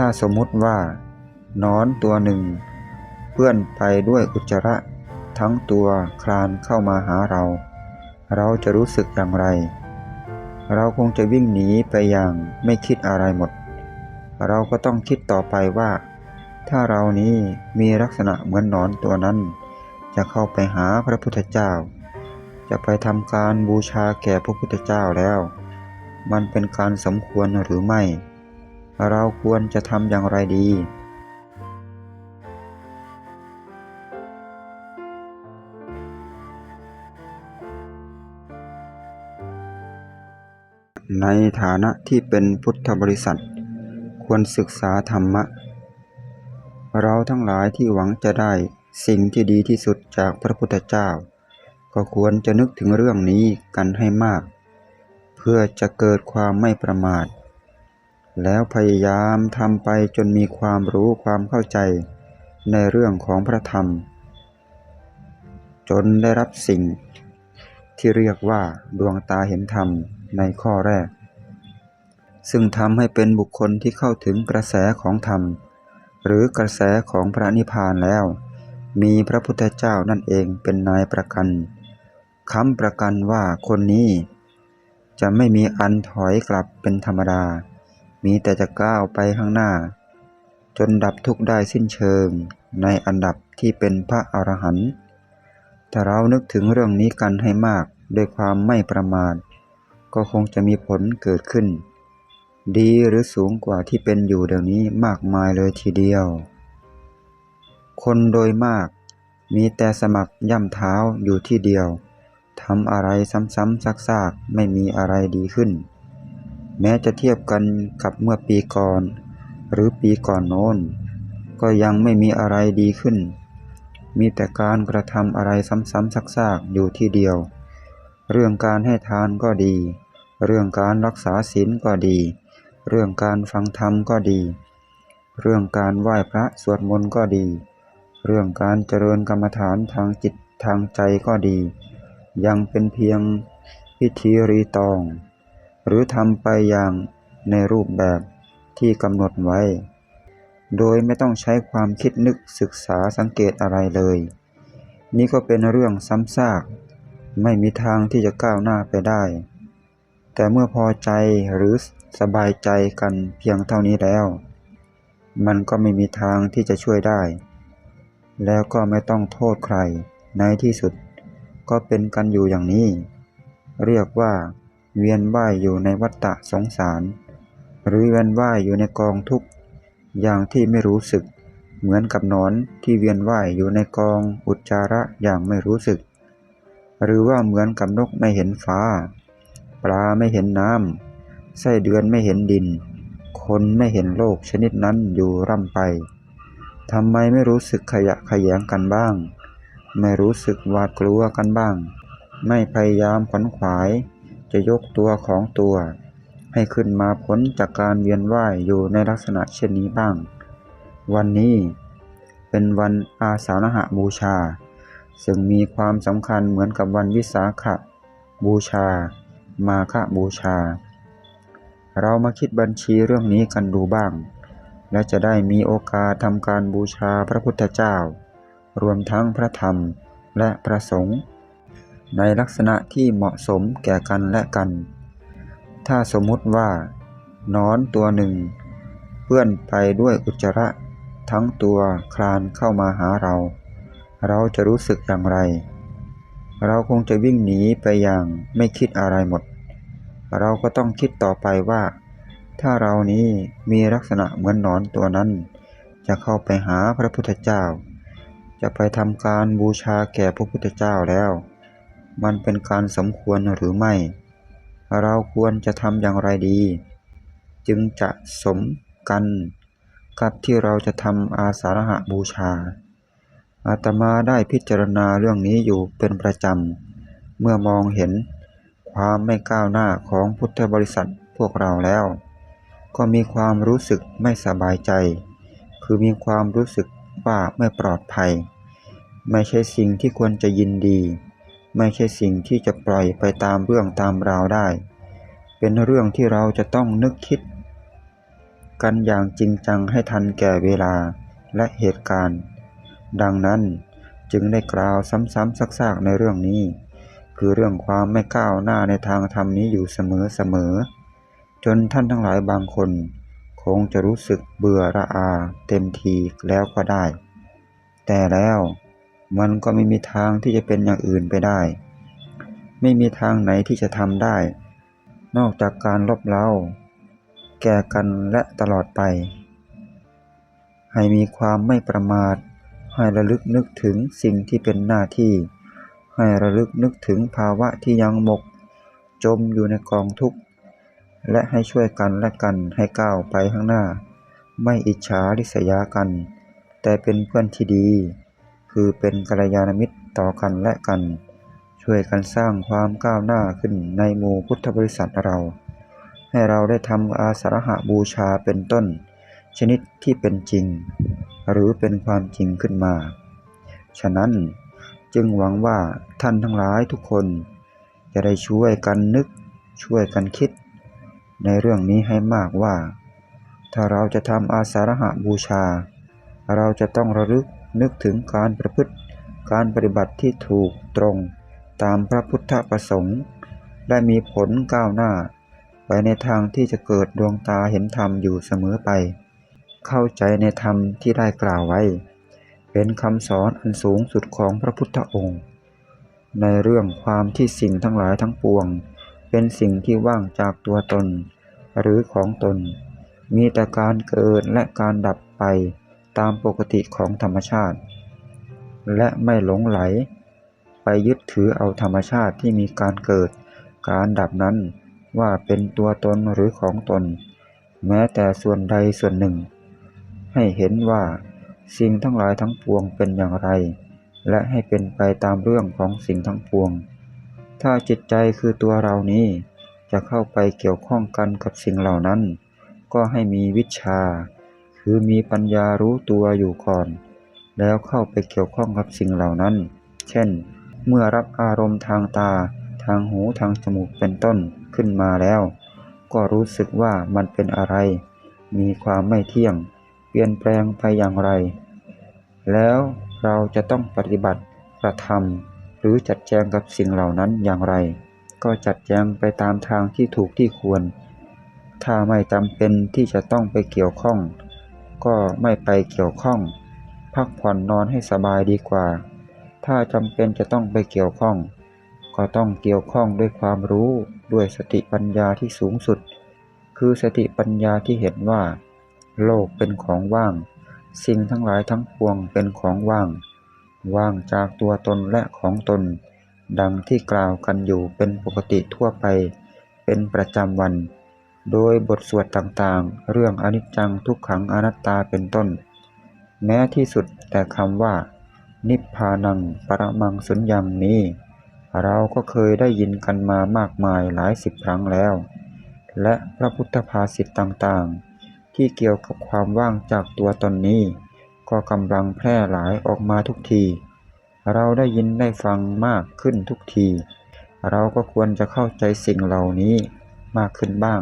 ถ้าสมมุติว่านอนตัวหนึ่งเปื้อนไปด้วยอุจจาระทั้งตัวคลานเข้ามาหาเรา เราจะรู้สึกอย่างไร เราคงจะวิ่งหนีไปอย่างไม่คิดอะไรหมด เราก็ต้องคิดต่อไปว่า ถ้าเรานี้มีลักษณะเหมือนนอนตัวนั้น จะเข้าไปหาพระพุทธเจ้า จะไปทำการบูชาแก่พระพุทธเจ้าแล้ว มันเป็นการสมควรหรือไม่ เราควรจะทำอย่างไรดีในฐานะที่เป็นพุทธบริษัท ควรศึกษาธรรมะ เราทั้งหลายที่หวังจะได้สิ่งที่ดีที่สุดจากพระพุทธเจ้า ก็ควรจะนึกถึงเรื่องนี้กันให้มาก เพื่อจะเกิดความไม่ประมาท แล้วพยายามทำไปจนมีความรู้ความเข้าใจในเรื่องของพระธรรม จนได้รับสิ่งที่เรียกว่าดวงตาเห็นธรรมในข้อแรก ซึ่งทำให้เป็นบุคคลที่เข้าถึงกระแสของธรรม หรือกระแสของพระนิพพานแล้ว มีพระพุทธเจ้านั่นเองเป็นนายประกันค้ำประกันว่าคนนี้ จะไม่มีอันถอยกลับเป็นธรรมดา มีแต่จะก้าวไปข้างหน้า จนดับทุกข์ได้สิ้นเชิง ในอันดับที่เป็นพระอรหันต์ถ้าเรานึกถึงเรื่องนี้กันให้มากด้วยความไม่ประมาทก็คงจะมีผลเกิดขึ้น ดีหรือสูงกว่าที่เป็นอยู่เดี๋ยวนี้มากมายเลยทีเดียว คนโดยมากมีแต่สมัครย่ำเท้าอยู่ที่เดียวทำอะไรซ้ำๆซากๆ ไม่มีอะไรดีขึ้น แม้จะเทียบกันกับเมื่อปีก่อน หรือปีก่อนโน้น ก็ยังไม่มีอะไรดีขึ้น มีแต่การกระทำอะไรซ้ำๆซากๆ อยู่ที่เดียว เรื่องการให้ทานก็ดี เรื่องการรักษาศีลก็ดี เรื่องการฟังธรรมก็ดี เรื่องการไหว้พระสวดมนต์ก็ดี เรื่องการเจริญกรรมฐานทางจิตทางใจก็ดี ยังเป็นเพียงพิธีรีตอง หรือทำไปอย่างในรูปแบบที่กำหนดไว้ โดยไม่ต้องใช้ความคิดนึกศึกษาสังเกตอะไรเลย นี่ก็เป็นเรื่องซ้ำซาก ไม่มีทางที่จะก้าวหน้าไปได้ แต่เมื่อพอใจหรือ สบายใจกันเพียงเท่านี้แล้ว มันก็ไม่มีทางที่จะช่วยได้ แล้วก็ไม่ต้องโทษใคร ในที่สุดก็เป็นกันอยู่อย่างนี้ เรียกว่า เวียนว่ายอยู่ในวัฏฏะสงสาร หรือเวียนว่ายอยู่ในกองทุกข์อย่างที่ไม่รู้สึก เหมือนกับนอนที่เวียนว่ายอยู่ในกองอุจจาระอย่างไม่รู้สึก หรือว่าเหมือนกับนกไม่เห็นฟ้า ปลาไม่เห็นน้ำ ไส้เดือนไม่เห็นดิน คนไม่เห็นโลกชนิดนั้นอยู่ร่ำไปทำไมไม่รู้สึกขยะขยงกันบ้าง ไม่รู้สึกหวาดกลัวกันบ้าง ไม่พยายามขวนขวาย จะยกตัวของตัว ให้ขึ้นมาพ้นจากการเวียนว่ายอยู่ในลักษณะเช่นนี้บ้าง วันนี้เป็นวันอาสาฬหบูชา ซึ่งมีความสำคัญเหมือนกับวันวิสาขบูชา มาฆบูชา เรามาคิดบัญชีเรื่องนี้กันดูบ้าง และจะได้มีโอกาสทำการบูชาพระพุทธเจ้า รวมทั้งพระธรรมและพระสงฆ์ในลักษณะที่เหมาะสมแก่กันและกัน ถ้าสมมุติว่านอนตัวหนึ่ง เปื้อนไปด้วยอุจจาระ ทั้งตัวคลานเข้ามาหาเรา เราจะรู้สึกอย่างไร เราคงจะวิ่งหนีไปอย่างไม่คิดอะไรหมด เราก็ต้องคิดต่อไปว่า ถ้าเรานี้มีลักษณะเหมือนหนอนตัวนั้น จะเข้าไปหาพระพุทธเจ้า จะไปทำการบูชาแก่พระพุทธเจ้าแล้ว มันเป็นการสมควรหรือไม่ เราควรจะทำอย่างไรดี จึงจะสมกัน กับที่เราจะทำอาสาฬหบูชาอาตมาได้พิจารณาเรื่องนี้อยู่เป็นประจำ เมื่อมองเห็น ความไม่ก้าวหน้าของพุทธบริษัทพวกเราแล้ว ก็มีความรู้สึกไม่สบายใจ คือมีความรู้สึกว่าไม่ปลอดภัย ไม่ใช่สิ่งที่ควรจะยินดี ไม่ใช่สิ่งที่จะปล่อยไปตามเรื่องตามราวได้ เป็นเรื่องที่เราจะต้องนึกคิด กันอย่างจริงจังให้ทันแก่เวลาและเหตุการณ์ ดังนั้นจึงได้กล่าวซ้ำๆซักๆในเรื่องนี้ คือเรื่องความไม่ก้าวหน้าในทางธรรมนี้อยู่เสมอๆจนท่านทั้งหลายบางคน คงจะรู้สึกเบื่อระอาเต็มทีแล้วก็ได้ แต่แล้วมันก็ไม่มีทางที่จะเป็นอย่างอื่นไปได้ ไม่มีทางไหนที่จะทำได้ นอกจากการลบเล้าแก่กันและตลอดไป ให้มีความไม่ประมาทให้ระลึกนึกถึงสิ่งที่เป็นหน้าที่ ให้ระลึกนึกถึงภาวะที่ยังหมก จมอยู่ในกองทุกข์ และให้ช่วยกันและกันให้ก้าวไปข้างหน้า ไม่อิจฉาริษยากัน แต่เป็นเพื่อนที่ดี คือเป็นกัลยาณมิตรต่อกันและกัน ช่วยกันสร้างความก้าวหน้าขึ้นในหมู่พุทธบริษัทเรา ให้เราได้ทำอาสาฬหบูชาเป็นต้น ชนิดที่เป็นจริง หรือเป็นความจริงขึ้นมา ฉะนั้น จึงหวังว่าท่านทั้งหลายทุกคน จะได้ช่วยกันนึกช่วยกันคิด ในเรื่องนี้ให้มากว่า ถ้าเราจะทำอาสาฬหบูชา เราจะต้องระลึกนึกถึงการประพฤติการปฏิบัติที่ถูกตรงตามพระพุทธประสงค์ และมีผลก้าวหน้า ไปในทางที่จะเกิดดวงตาเห็นธรรมอยู่เสมอไป เข้าใจในธรรมที่ได้กล่าวไว้ เป็นคำสอนอันสูงสุดของพระพุทธองค์ ในเรื่องความที่สิ่งทั้งหลายทั้งปวง เป็นสิ่งที่ว่างจากตัวตน หรือของตน มีแต่การเกิดและการดับไปตามปกติของธรรมชาติ และไม่หลงไหล ไปยึดถือเอาธรรมชาติที่มีการเกิด การดับนั้นว่าเป็นตัวตนหรือของตน แม้แต่ส่วนใดส่วนหนึ่ง ให้เห็นว่า สิ่งทั้งหลายทั้งปวงเป็นอย่างไร และให้เป็นไปตามเรื่องของสิ่งทั้งปวง ถ้าจิตใจคือตัวเรานี้จะเข้าไปเกี่ยวข้องกันกับสิ่งเหล่านั้น ก็ให้มีวิชา คือมีปัญญารู้ตัวอยู่ก่อน แล้วเข้าไปเกี่ยวข้องกับสิ่งเหล่านั้น เช่น เมื่อรับอารมณ์ทางตา ทางหูทางจมูกเป็นต้นขึ้นมาแล้ว ก็รู้สึกว่ามันเป็นอะไร มีความไม่เที่ยง เปลี่ยนแปลงไปอย่างไร แล้วเราจะต้องปฏิบัติกระทำหรือจัดแจงกับสิ่งเหล่านั้นอย่างไร ก็จัดแจงไปตามทางที่ถูกที่ควร ถ้าไม่จำเป็นที่จะต้องไปเกี่ยวข้อง ก็ไม่ไปเกี่ยวข้อง พักผ่อนนอนให้สบายดีกว่า ถ้าจำเป็นจะต้องไปเกี่ยวข้อง ก็ต้องเกี่ยวข้องด้วยความรู้ด้วยสติปัญญาที่สูงสุด คือสติปัญญาที่เห็นว่า โลกเป็นของว่าง สิ่งทั้งหลายทั้งปวงเป็นของว่าง ว่างจากตัวตนและของตน ดังที่กล่าวกันอยู่เป็นปกติทั่วไป เป็นประจำวัน โดยบทสวดต่างๆ เรื่องอนิจจังทุกขังอนัตตาเป็นต้น แม้ที่สุดแต่คำว่า นิพพานังปรมังสุญญังนี้ เราก็เคยได้ยินกันมามากมายหลายสิบครั้งแล้ว และพระพุทธภาษิตต่างๆ ที่เกี่ยวกับความว่างจากตัวตนนี้ ก็กำลังแพร่หลายออกมาทุกที เราได้ยินได้ฟังมากขึ้นทุกที เราก็ควรจะเข้าใจสิ่งเหล่านี้มากขึ้นบ้าง